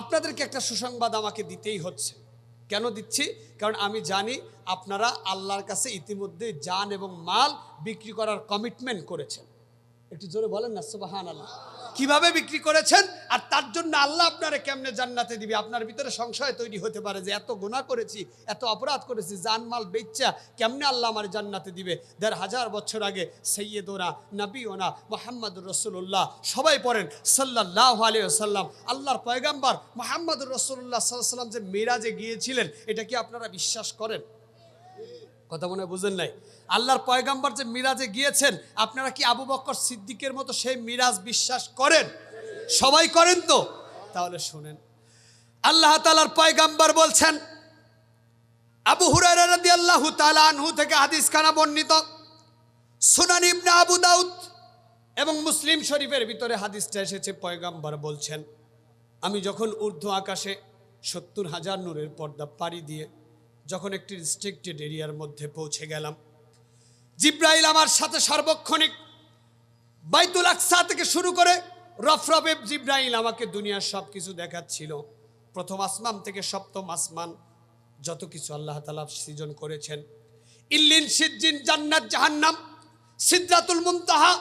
আপনাদেরকে একটা সুসংবাদ আমাকে দিতেই হচ্ছে। কেন দিচ্ছি? কারণ আমি জানি আপনারা আল্লাহর কাছে ইতিমধ্যে যান এবং মাল বিক্রি করার কমিটমেন্ট করেছেন। একটু জোরে বলেন না সুবাহান আল্লাহ কীভাবে বিক্রি করেছেন? আর তার জন্য আল্লাহ আপনারে কেমনে জান্নাতে দিবে? আপনার ভিতরে সংশয় তৈরি হতে পারে যে এত গুনাহ করেছি, এত অপরাধ করেছি, জানমাল বেচ্চা কেমনে আল্লাহ আমার জান্নাতে দিবে? দেড় হাজার বছর আগে সৈয়দোনা নবীনা মোহাম্মদুর রসুল্লাহ সবাই পড়েন সাল্লাহ আলিয়াল্লাম আল্লাহর পয়গাম্বার মোহাম্মদ রসুল্লাহ সাল্লাম যে মেরাজে গিয়েছিলেন, এটা কি আপনারা বিশ্বাস করেন? কথা মনে বুঝেন নাই? আল্লাহর পয়গাম্বার যে মিরাজে গিয়েছেন, আপনারা কি আবু বক্কর সিদ্দিকের মতো সেই মিরাজ বিশ্বাস করেন? সবাই করেন তো? তাহলে শুনেন। আল্লাহ তালার পয়গাম্বার বলছেন, আবু হুরারি আল্লাহ আনহু থেকে হাদিস খানা বর্ণিত, সুনান ইবনে আবু দাউদ এবং মুসলিম শরীফের ভিতরে হাদিসটা এসেছে, পয়গাম্বার বলছেন, আমি যখন ঊর্ধ্ব আকাশে সত্তর হাজার নূরের পর্দা পাড়ি দিয়ে যখন একটি রিস্ট্রিক্টেড এরিয়ার মধ্যে পৌঁছে গেলাম। জিব্রাইল আমার সাথে সার্বক্ষণিক বাইতুল আকসা থেকে শুরু করে রফরফে জিব্রাইল আমাকে দুনিয়ার সব কিছু দেখাচ্ছিল। প্রথম আসমান থেকে সপ্তম আসমান যত কিছু আল্লাহ তালা সৃজন করেছেন। ইল্লিন সিজ্জিন জান্নাত জাহান্নাম সিদ্ধাতুল মুনতাহা,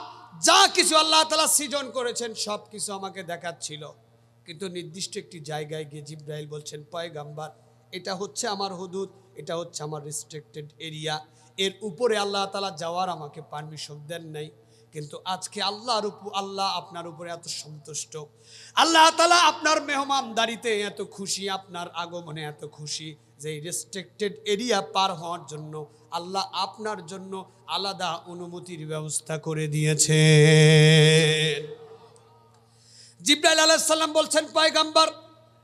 যা কিছু আল্লাহ তালা সৃজন করেছেন সব কিছু আমাকে দেখাচ্ছিল। কিন্তু নির্দিষ্ট একটি জায়গায় গিয়ে জিব্রাইল বলছেন, পয়গাম্বার এটা হচ্ছে আমার হুদুদ, এটা হচ্ছে আমার রেস্ট্রিক্টেড এরিয়া এর উপরে আল্লাহ তালা যাওয়ার আমাকে পারমিশন দেন নাই। কিন্তু আজকে আল্লাহর উপর আল্লাহ আপনার উপরে এত সন্তুষ্ট। আল্লাহ তালা আপনার মেহমানদারিতে এত খুশি, আপনার আগমনে এত খুশি যে রেস্ট্রিক্টেড এরিয়া পার হওয়ার জন্য আল্লাহ আপনার জন্য আলাদা অনুমতির ব্যবস্থা করে দিয়েছেন। জিব্রাইল আলাইসাল্লাম বলছেন, পায়গাম্বার,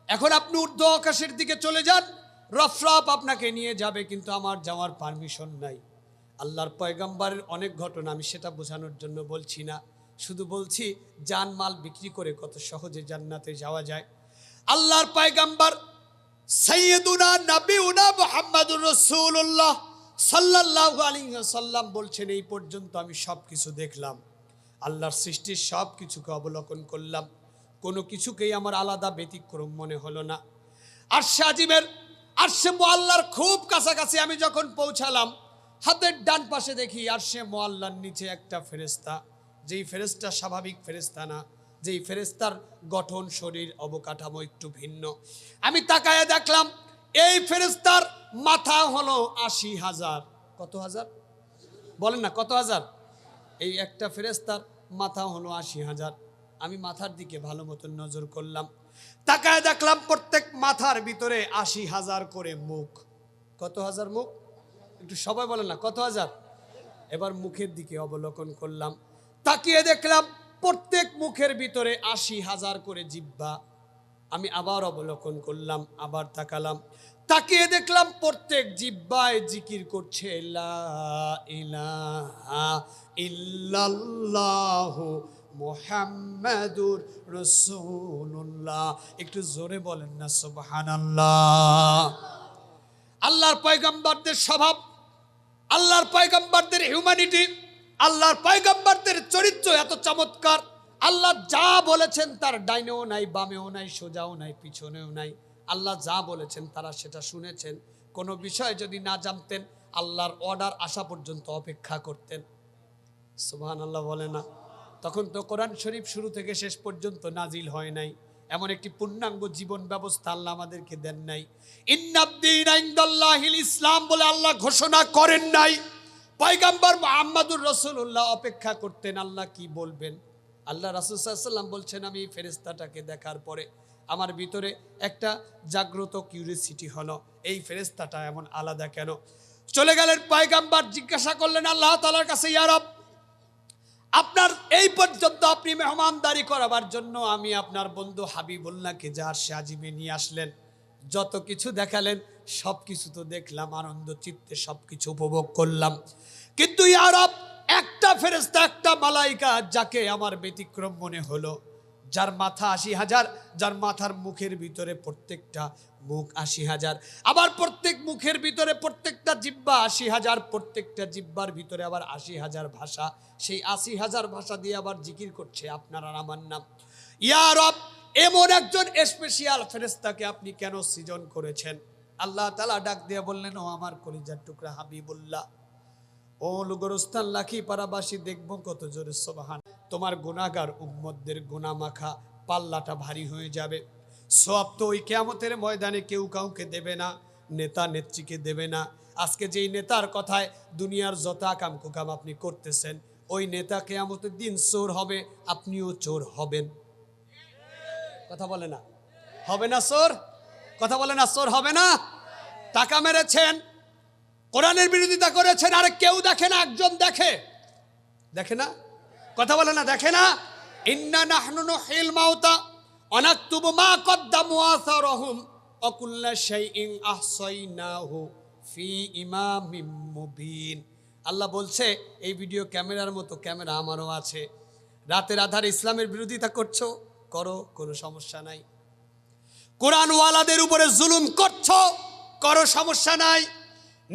এখন আপনি ঊর্ধ্ব আকাশের দিকে চলে যান। রফরফ আপনাকে নিয়ে যাবে, কিন্তু আমার যাওয়ার পারমিশন নাই। আল্লাহর পয়গাম্বারের অনেক ঘটনা, আমি সেটা বোঝানোর জন্য বলছি না। শুধু বলছি, জান মাল বিক্রি করে কত সহজে জান্নাতে যাওয়া যায়। আল্লাহর পয়গাম্বার সৈয়দুনা নবীনা মুহাম্মাদুর রাসূলুল্লাহ সাল্লাল্লাহু আলাইহি সাল্লাম বলছেন, এই পর্যন্ত আমি সব কিছু দেখলাম। আল্লাহর সৃষ্টির সব কিছুকে অবলোকন করলাম। কোনো কিছুকেই আমার আলাদা ব্যতিক্রম মনে হলো না। আর সাজিমের আর সে মোয়াল্লার খুব কাছাকাছি আমি যখন পৌঁছালাম, হাতের ডান পাশে দেখি আর সে মোয়াল্লার নিচে একটা ফেরেস্তা যেই ফেরেস্তা স্বাভাবিক ফেরেস্তা না, যেই ফেরেস্তার গঠন, শরীর, অবকাঠামো একটু ভিন্ন। আমি তাকায় দেখলাম, এই ফেরেস্তার মাথা হলো আশি হাজার। কত হাজার? বলেন না, কত হাজার? এই একটা ফেরেস্তার মাথা হলো আশি হাজার। আমি মাথার দিকে ভালো মতন নজর করলাম। তাকায় দেখলাম প্রত্যেক মাথার ভিতরে আশি হাজার করে মুখ। কত হাজার মুখ? একটু সবাই বলে না, কত হাজার? এবার মুখের দিকে অবলোকন করলাম। তাকিয়ে দেখলাম প্রত্যেক মুখের ভিতরে আশি হাজার করে জিব্বা। আমি আবার অবলোকন করলাম, আবার তাকালাম। তাকিয়ে দেখলাম প্রত্যেক জিব্বায় জিকির করছে ইল্লাল্লাহ মোহাম্মদুর রসুল্লাহ একটু জোরে বলেন না, সুবহানাল্লাহ। আল্লাহর পয়গম্বরদের স্বভাব, আল্লাহর পয়গম্বরদের হিউম্যানিটি আল্লাহর পয়গম্বরদের চরিত্র এত চমৎকার। আল্লাহ যা বলেছেন তার ডাইনেও নাই, বামেও নাই, সোজাও নাই, পিছনেও নাই। আল্লাহ যা বলেছেন তারা সেটা শুনেছেন। কোনো বিষয় যদি না জানতেন, আল্লাহর অর্ডার আসা পর্যন্ত অপেক্ষা করতেন। সুবহান আল্লাহ বলে না। তখন তো কোরআন শরীফ শুরু থেকে শেষ পর্যন্ত নাজিল হয় নাই। এমন একটি পূর্ণাঙ্গ জীবন ব্যবস্থা আল্লাহ আমাদেরকে দেন নাই। ইনদাল্লাহিল ইসলাম বলে আল্লাহ ঘোষণা করেন নাই। পয়গাম্বর মুহাম্মাদুর রাসূলুল্লাহ অপেক্ষা করতেন, আল্লাহ কি বলবেন? আল্লাহ রাসূল সাল্লাল্লাহু বলছেন, আমি এই ফেরেশতাটাকে দেখার পরে আমার ভিতরে একটা জাগ্রত কিউরিসিটি হলো। এই ফেরেশতাটা এমন আলাদা কেন? চলে গেলেন পয়গাম্বর, জিজ্ঞাসা করলেন, আল্লাহ তাআলার কাছে, ইয়া রব আপনার এই পর্যন্ত আপনি মেহমানদারি করাবার জন্য আমি আপনার বন্ধু হাবিবুল্লাহকে যার সাজিমে নিয়ে আসলেন, যত কিছু দেখালেন, সব কিছু তো দেখলাম, আনন্দ চিত্তে সব কিছু উপভোগ করলাম। কিন্তু ইয়ারব একটা ফেরেস্তা একটা মালাইকা যাকে আমার ব্যতিক্রম মনে হলো। যার মাথা আশি হাজার, যার মাথার মুখের ভিতরে প্রত্যেকটা মুখ আশি হাজার। আবার প্রত্যেক মুখের ভিতরে প্রত্যেকটা জিব্বা আশি হাজার, প্রত্যেকটা জিব্বার ভিতরে আবার আশি হাজার ভাষা। সেই আশি হাজার ভাষা দিয়ে আবার জিকির করছে আপনার আর আমার নাম। ইয়া রব, এমন একজন স্পেশিয়াল ফেরেস্তাকে আপনি কেন সৃজন করেছেন? আল্লাহ তালা ডাক দিয়ে বললেন, ও আমার কলিজার টুকরা হাবিবুল্লাহ। ও লুগরস্থান লাখি পাড়াবাসী দেখব কত জোরে সোবাহান। তোমার গুণাগার উম্মতদের গুণা মাখা পাল্লাটা ভারী হয়ে যাবে। সব তো ওই কেয়ামতের ময়দানে কেউ কাউকে দেবে না, নেতা নেত্রীকে দেবে না। আজকে যেই নেতার কথায় দুনিয়ার যত আকাম কুকাম আপনি করতেছেন, ওই নেতা কেয়ামতের দিন চোর হবে, আপনিও চোর হবেন। কথা বলে না? হবে না চোর? কথা বলে না চোর হবে না? টাকা মেরেছেন? কোরআনের বিরোধিতা করেছেন, আরে কেউ দেখে না, একজন দেখে। দেখে না? কথা বলে না, দেখে না? ইন্না নাহনু নুহিল মাউতা, অনাকতুবু মা কদ্দামু আসারহুম, অকুল্লা শাইইন আহসাইনাহু ফি ইমামিম মুবিন। আল্লাহ বলছে, এই ভিডিও ক্যামেরার মতো, ক্যামেরা আমারও আছে। রাতের আধারে ইসলামের বিরোধিতা করছ, করো, কোনো সমস্যা নাই। কোরআনওয়ালাদের উপরে জুলুম করছ, করো, সমস্যা নাই।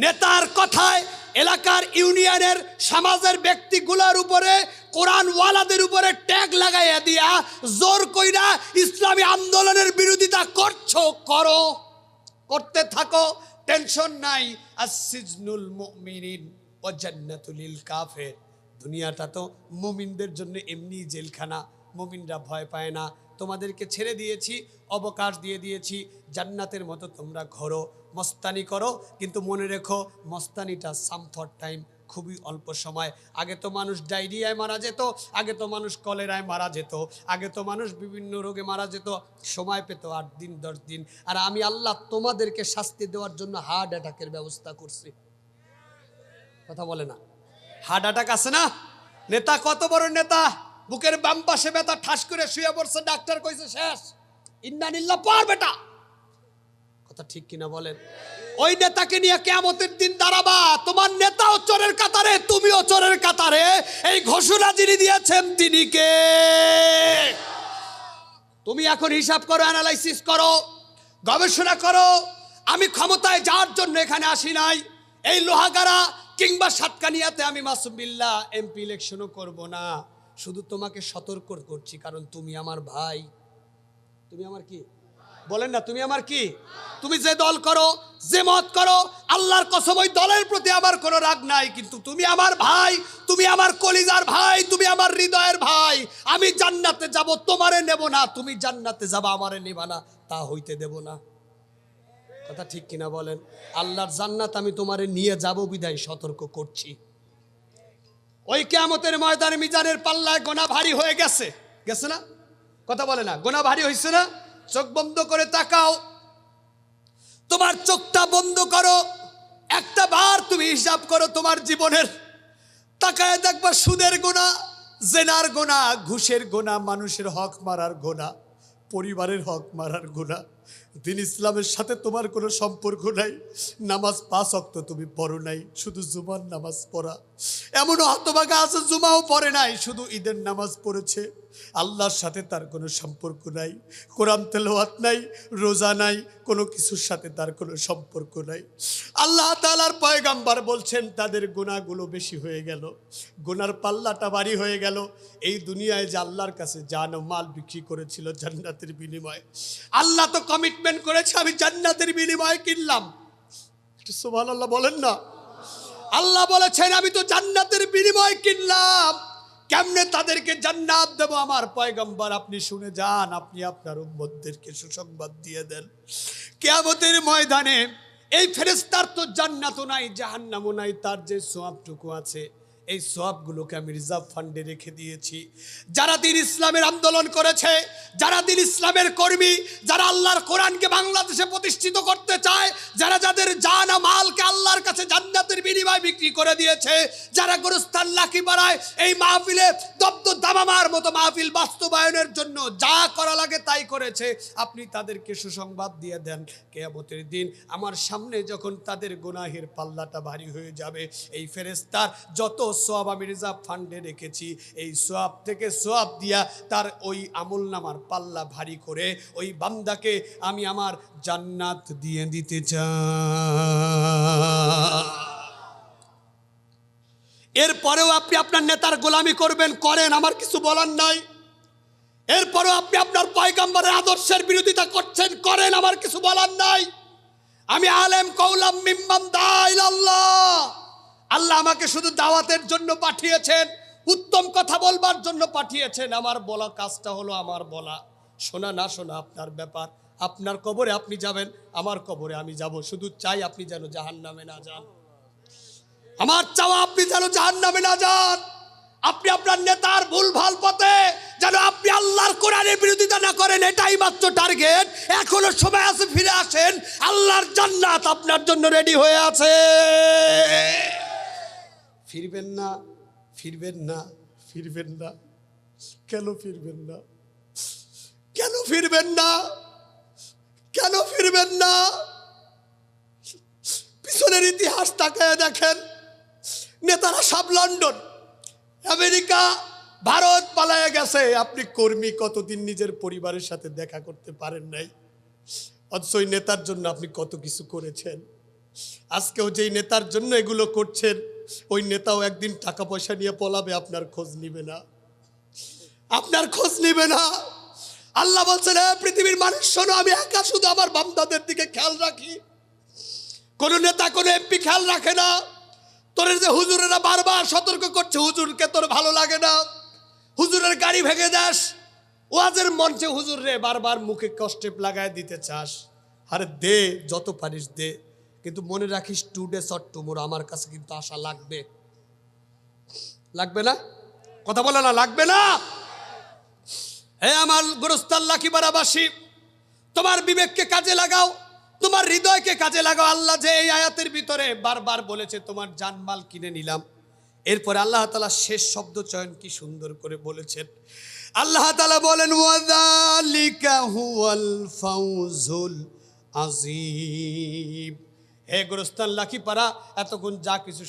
নেতার কথায় এলাকার ইউনিয়নের সমাজের ব্যক্তিগুলোর উপরে, কোরআনওয়ালাদের উপরে ট্যাগ লাগাইয়া দিয়া জোর কইরা ইসলামী আন্দোলনের বিরোধিতা করছ, করো। করতে থাকো, টেনশন নাই। আসিজনুল মুমিনিন ও জান্নাতুলিল কাফের। দুনিয়াটা তো মুমিনদের জন্য এমনি জেলখানা, মুমিনরা ভয় পায় না। তোমাদেরকে ছেড়ে দিয়েছি, অবকাশ দিয়ে দিয়েছি, জান্নাতের মতো তোমরা ঘরো। মস্তানি করো। কিন্তু মনে রেখো, মস্তানিটা সাম ফর টাইম খুবই অল্প সময়। আগে তো মানুষ ডায়রিয়ায় মারা যেত, আগে তো মানুষ কলেরায় মারা যেত, আগে তো মানুষ বিভিন্ন রোগে মারা যেত, সময় পেত আট দিন, দশ দিন। আর আমি আল্লাহ তোমাদেরকে শাস্তি দেওয়ার জন্য হার্ট অ্যাটাকের ব্যবস্থা করছি। কথা বলে না। হার্ট অ্যাটাক আছে না? নেতা কত বড় নেতা? বুকের বাম পাশে ব্যথা, ঠাস করে শুয়ে পড়ছে, ডাক্তার কইছে শেষ। ইন্দানিল্লা পার বেটা। কথা ঠিক কিনা বলেন? ওই নেতাকে নিয়ে কেমতের দিন দাঁড়াবা। তোমার নেতাও চোরের কাতারে, তুমিও চোরের কাতারে। এই ঘোষণা যিনি দিয়েছেন, তিনি কে? তুমি এখন হিসাব করো অ্যানালাইসিস করো, গবেষণা করো। আমি ক্ষমতায় যাওয়ার জন্য এখানে আসি নাই। এই লোহাগাড়া কিংবা সাতকানিয়াতে আমি মাসুমিল্লা এমপি ইলেকশনও করব না। শুধু তোমাকে সতর্ক করছি, কারণ তুমি আমার ভাই। তুমি আমার কি? বলেন না, তুমি আমার কি? তুমি যে দল করো, যে মত করো, আল্লাহর কসম ওই দলের প্রতি আমার কোনো রাগ নাই, কিন্তু তুমি আমার ভাই, তুমি আমার কলিজার ভাই, তুমি আমার হৃদয়ের ভাই, আমি জান্নাতে যাব, তোমারে নেব না, তুমি জান্নাতে যাবা, আমারে নেবা না, তা হইতে দেব না। কথা ঠিক কিনা বলেন? আল্লাহর জান্নাত আমি তোমারে নিয়ে যাব, বিদায় সতর্ক করছি। ওই কেয়ামতের ময়দানে মিজানের পাল্লায় গোনা ভারী হয়ে গেছে। গেছে না? কথা বলে না, গোনা ভারী হয়েছে না? চোখ বন্ধ করে তাকাও। তোমার চোখটা বন্ধ করো। একটা বার তুমি হিসাব করো তোমার জীবনের। তাকায় দেখবা সুদের গোনা, জেনার গোনা, ঘুষের গোনা, মানুষের হক মারার গোনা, পরিবারের হক মারার গোনা। দিন ইসলামের সাথে তোমার কোনো সম্পর্ক নাই। নামাজ পাঁচ অক্ত তুমি পড়ো নাই, শুধু জুমার নামাজ পড়া। এমনও হতভাগা আছে, জুমাও পড়ে নাই, শুধু ঈদের নামাজ পড়েছে। আল্লাহর সাথে তার কোনো সম্পর্ক নাই, কোরআন তেলাওয়াত নাই, রোজা নাই, কোনো কিছুর সাথে তার কোনো সম্পর্ক নাই। আল্লাহ তালার পয়গাম্বার বলছেন, তাদের গোনাগুলো বেশি হয়ে গেল, গোনার পাল্লাটা বাড়ি হয়ে গেল। এই দুনিয়ায় যে আল্লাহর কাছে ও মাল বিক্রি করেছিল জান্নাতের বিনিময়ে। আল্লাহ তো কমিটমেন্ট করেছে, আমি জান্নাতের বিনিময়ে কিনলাম। আল্লাহ বলেন না। আল্লাহ বলেছেন, আমি তো জান্নাতের বিনিময় কিনলাম। কেমনে তাদেরকে জান্নাত দেব আমার পয়গম্বর? আপনি শুনে যান, আপনি আপনার উম্মতদেরকে সুসংবাদ দিয়ে দেন। কেয়াবতের ময়দানে এই ফেরেস্তার তো জান্নাতও নাই, জাহান্নামও নাই, তার যে সোয়াবটুকু আছে। এই সবগুলোকে আমি রিজার্ভ ফান্ডে রেখে দিয়েছি। যারা দিন ইসলামের আন্দোলন করেছে, যারা দিন ইসলামের কর্মী, যারা আল্লাহর কোরআনকে বাংলাদেশে প্রতিষ্ঠিত করতে চায়, যারা যাদের জানা মালকে আল্লাহর কাছে জান্নাতের বিনিময় বিক্রি করে দিয়েছে, যারা গুরুস্থান লাকি পাড়ায় এই মাহফিলে দব্দ দামামার মতো মাহফিল বাস্তবায়নের জন্য যা করা লাগে তাই করেছে। আপনি তাদেরকে সুসংবাদ দিয়ে দেন কেয়ামতের দিন। আমার সামনে যখন তাদের গুনাহের পাল্লাটা ভারী হয়ে যাবে, এই ফেরেস্তার যত সোয়াব আমি রিজার্ভ ফান্ডে রেখেছি। এই সোয়াব থেকে সোয়াব দিয়া তার ওই আমল নামার পাল্লা ভারী করে ওই বান্দাকে আমি আমার জান্নাত দিয়ে দিতে চাই। এরপরেও আপনি আপনার নেতার গোলামি করবেন, করেন, আমার কিছু বলার নাই। এরপরেও আপনি আপনার পয়গাম্বরের আদর্শের বিরোধিতা করছেন, করেন, আমার কিছু বলার নাই। আমি আলেম কৌলাম মিম্মাম দাইল আল্লাহ আল্লাহ আমাকে শুধু দাওয়াতের জন্য পাঠিয়েছেন, উত্তম কথা বলবার জন্য পাঠিয়েছেন। আমার বলা কাজটা হলো আমার বলা। শোনা না শোনা আপনার ব্যাপার। আপনার কবরে আপনি যাবেন, আমার কবরে আমি যাব। শুধু চাই আপনি যেন জাহান নামে না যান। আমার চাওয়া আপনি যেন জাহান নামে না যান। আপনি আপনার নেতার ভুল ভালো পথে যেন আপনি আল্লাহর কোরআনের বিরোধিতা না করেন, এটাই মাত্র টার্গেট। এখনও সময় আছে ফিরে আসেন, আল্লাহর জান্নাত আপনার জন্য রেডি হয়ে আছে। ফিরবেন না ফিরবেন না ফিরবেন না, কেন ফিরবেন না? কেন ফিরবেন না? কেন ফিরবেন না? পিছনের ইতিহাস তাকায় দেখেন, নেতারা সব লন্ডন, আমেরিকা, ভারত পালায় গেছে। আপনি কর্মী কতদিন নিজের পরিবারের সাথে দেখা করতে পারেন নাই? অথচ নেতার জন্য আপনি কত কিছু করেছেন? আজকেও যেই নেতার জন্য এগুলো করছেন ওই নেতাও একদিন টাকা পয়সা নিয়ে পলাবে, আপনার খোঁজ নিবে না। আপনার খোঁজ নিবে না। আল্লাহ বলছেন "হে পৃথিবীর মানুষ, শোনো, আমি একা শুধু আমার বামদাদের দিকে খেয়াল রাখি। কোন নেতা, কোন এমপি খেয়াল রাখে না। তোর যে হুজুরেরা বারবার সতর্ক করছে, হুজুরকে তোর ভালো লাগে না। হুজুরের গাড়ি ভেঙে দাস। ওয়াজের মঞ্চে হুজুর রে বারবার মুখে কষ্টে লাগায় দিতে চাস। আরে দে, যত পারিস দে। কিন্তু মনে রাখিস টু ডেস অর টুমোর আমার কাছে কিন্তু আশা লাগবে। লাগবে না? কথা বলে না, লাগবে না? হে আমার গোরস্তাল্লা কি বারাবাসী তোমার বিবেককে কাজে লাগাও, তোমার হৃদয়কে কাজে লাগাও। আল্লাহ যে এই আয়াতের ভিতরে বারবার বলেছে, তোমার জানমাল কিনে নিলাম। এরপরে আল্লাহ তালা শেষ শব্দ চয়ন কি সুন্দর করে বলেছেন। আল্লাহ তালা বলেন, ওয়াদালিকা হুয়াল ফাউজুল আজিম হে গুরুস্থান লাখিপাড়া এতক্ষণ যা কিছু